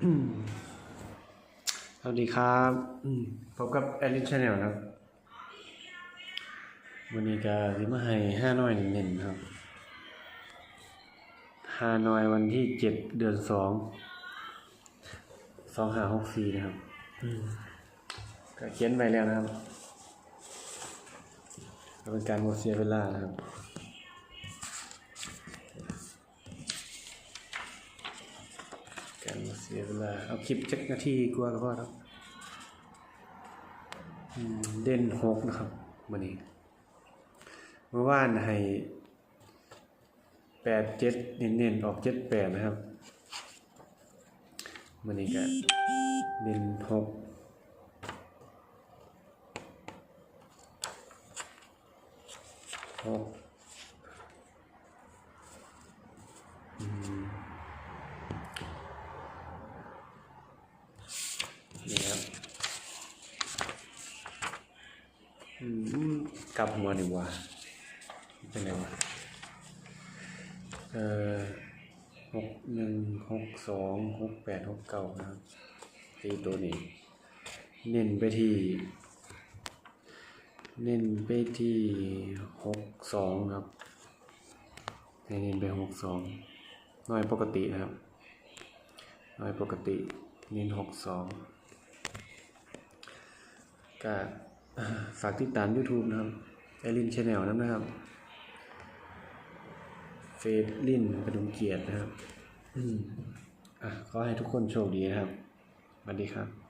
สวัสดีครับอืมพบกับแอลินชาแนลครับวันนี้ก็สิมาให้ห้าน้อยเน้นๆครับห้าน้อยวันที่เจ็ดเดือนสองสองห้าหกสี่นะครับอืมก็เขียนไว้แล้วนะครับก็เป็นการโมเสียเวลานะครับ การบ่เสียเวลา เอาคลิปจักนาทีกว่าก็พอครับเด่นหกนะครับวันนี้ เมื่อวานให้แปดเจ็ดเน้นๆออกเจ็ดแปดนะครับวันนี้ก็เด่นหกหก นี่ครับอืมกลับหัวดีกว่าเป็นไงวะเอ่อหกหนึ่งหกสองหกแปดหกเก้านะครับตีตัวนี้ เน้นไปที่ เน้นไปที่หกสองครับให้เน้นไปหกสองน้อยปกตินะครับน้อยปกติ เน้นหกสอง ก็ฝากติดตาม YouTube นะครับไอรินชาแนลนะครับ เฟซลินประดุมเกียรตินะครับ อืมอะขอให้ทุกคนโชคดีนะครับสวัสดีครับ